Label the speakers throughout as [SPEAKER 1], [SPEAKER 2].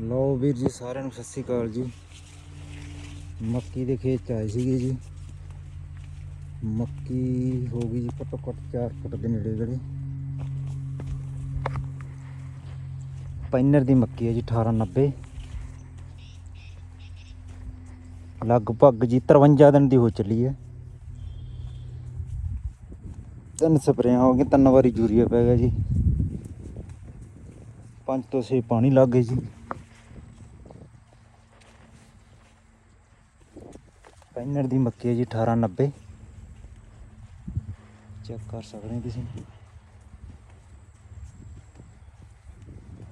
[SPEAKER 1] ਲਓ ਵੀਰ ਜੀ ਸਾਰਿਆਂ ਨੂੰ ਸਤਿ ਸ੍ਰੀ ਅਕਾਲ ਜੀ। ਮੱਕੀ ਦੇ ਖੇਤ 'ਚ ਆਏ ਸੀਗੇ ਜੀ। ਮੱਕੀ ਹੋ ਗਈ ਜੀ ਘੱਟੋ ਘੱਟ 4 ਫੁੱਟ ਦੇ ਨੇੜੇ ਗੜੇ ਪੈਨਰ ਦੀ ਮੱਕੀ ਹੈ ਜੀ 1890 ਲਗਭਗ ਜੀ 53 ਦਿਨ ਦੀ ਹੋ ਚੱਲੀ ਹੈ। ਤਿੰਨ ਸਪਰੇਆਂ ਹੋ ਗਈਆਂ, ਤਿੰਨ ਵਾਰੀ ਯੂਰੀਆ ਪੈ ਗਿਆ ਜੀ। ਪੰਜ ਤੋਂ ਛੇ ਪਾਣੀ ਲੱਗ ਗਏ ਜੀ। ਪੈਨਰ ਦੀ ਮੱਕੀ ਹੈ ਜੀ 1890 ਚੈੱਕ ਕਰ ਸਕਦੇ ਹੋ ਤੁਸੀਂ।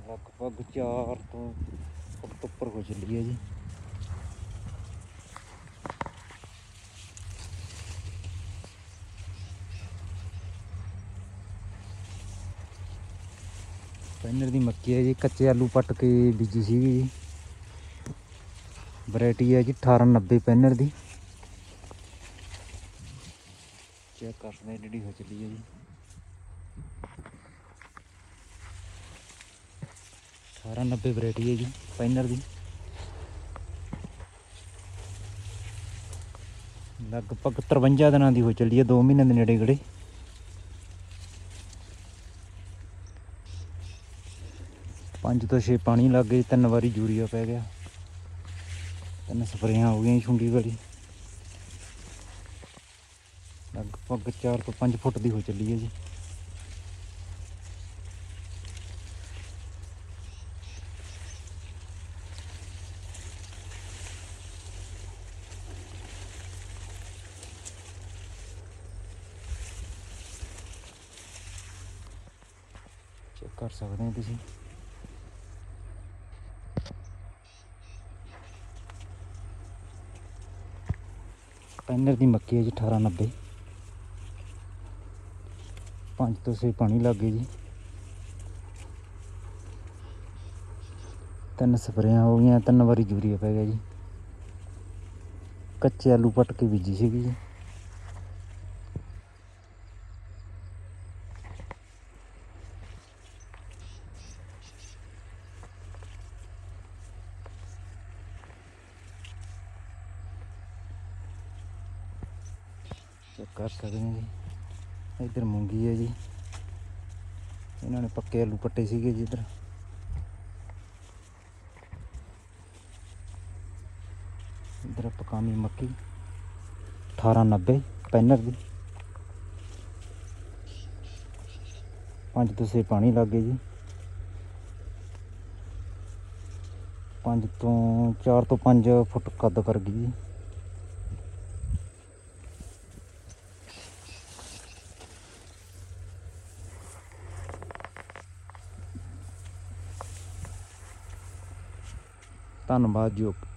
[SPEAKER 1] ਲਗਭਗ 4 ਤੋਂ ਫੁੱਟ ਉੱਪਰ ਹੋ ਚੱਲੀ ਹੈ ਜੀ। ਪੈਨਰ ਦੀ ਮੱਕੀ ਹੈ ਜੀ, ਕੱਚੇ ਆਲੂ ਪੱਟ ਕੇ ਬੀਜੀ ਸੀਗੀ ਜੀ। ਵੈਰਾਈਟੀ ਹੈ ਜੀ 1890 ਪੈਨਰ ਦੀ। ਚੈੱਕ ਕਰ ਸਕਦੇ ਜਿਹੜੀ ਹੋ ਚੱਲੀ ਹੈ ਜੀ। ਸਾਰਾ 1890 ਵੈਰਾਈਟੀ ਹੈ ਜੀ ਪੈਨਰ ਦੀ। ਲਗਭਗ 53 ਦਿਨਾਂ ਦੀ ਹੋ ਚੱਲੀ ਹੈ 2 ਮਹੀਨੇ ਦੇ ਨੇੜੇ ਗੜੇ। ਪੰਜ ਤੋਂ ਛੇ ਪਾਣੀ ਲੱਗ ਗਏ, ਤਿੰਨ ਵਾਰੀ ਯੂਰੀਆ ਪੈ ਗਿਆ। ਤਿੰਨ ਸਪਰੇਆਂ ਹੋ ਗਈਆਂ ਛੁੰਡੀ ਵਾਲੀ। ਲਗਭਗ 4 ਤੋਂ 5 ਫੁੱਟ ਦੀ ਹੋ ਚੱਲੀ ਹੈ ਜੀ। ਚੈੱਕ ਕਰ ਸਕਦੇ ਹੋ ਤੁਸੀਂ। ਪੈਨਰ ਦੀ ਮੱਕੀ ਹੈ ਜੀ 1890 ਪੰਜ ਤੋਂ ਛੇ ਪਾਣੀ ਲੱਗ ਗਏ ਜੀ। ਤਿੰਨ ਸਪਰੇਆਂ ਹੋ ਗਈਆਂ, ਤਿੰਨ ਵਾਰੀ ਯੂਰੀਆ ਪੈ ਗਿਆ ਜੀ। ਕੱਚੇ ਆਲੂ ਪੱਟ ਕੇ ਬੀਜੀ ਸੀਗੀ ਜੀ। ਕਰ ਸਕਦੇ ਹਾਂ ਜੀ। ਇੱਧਰ ਮੂੰਗੀ ਹੈ ਜੀ। ਇਹਨਾਂ ਨੇ ਪੱਕੇ ਆਲੂ ਪੱਟੇ ਸੀਗੇ ਜੀ ਇੱਧਰ। ਇੱਧਰ ਪਕਾਮੀ ਮੱਕੀ 1890 ਪੈਨਰ ਦੀ ਪੰਜ ਤੋਂ ਛੇ ਪਾਣੀ ਲੱਗ ਗਏ ਜੀ। ਪੰਜ ਤੋਂ 4 ਤੋਂ 5 ਫੁੱਟ ਕੱਦ ਕਰ ਗਈ ਜੀ। ਧੰਨਵਾਦ ਜੀ ਓਕੇ।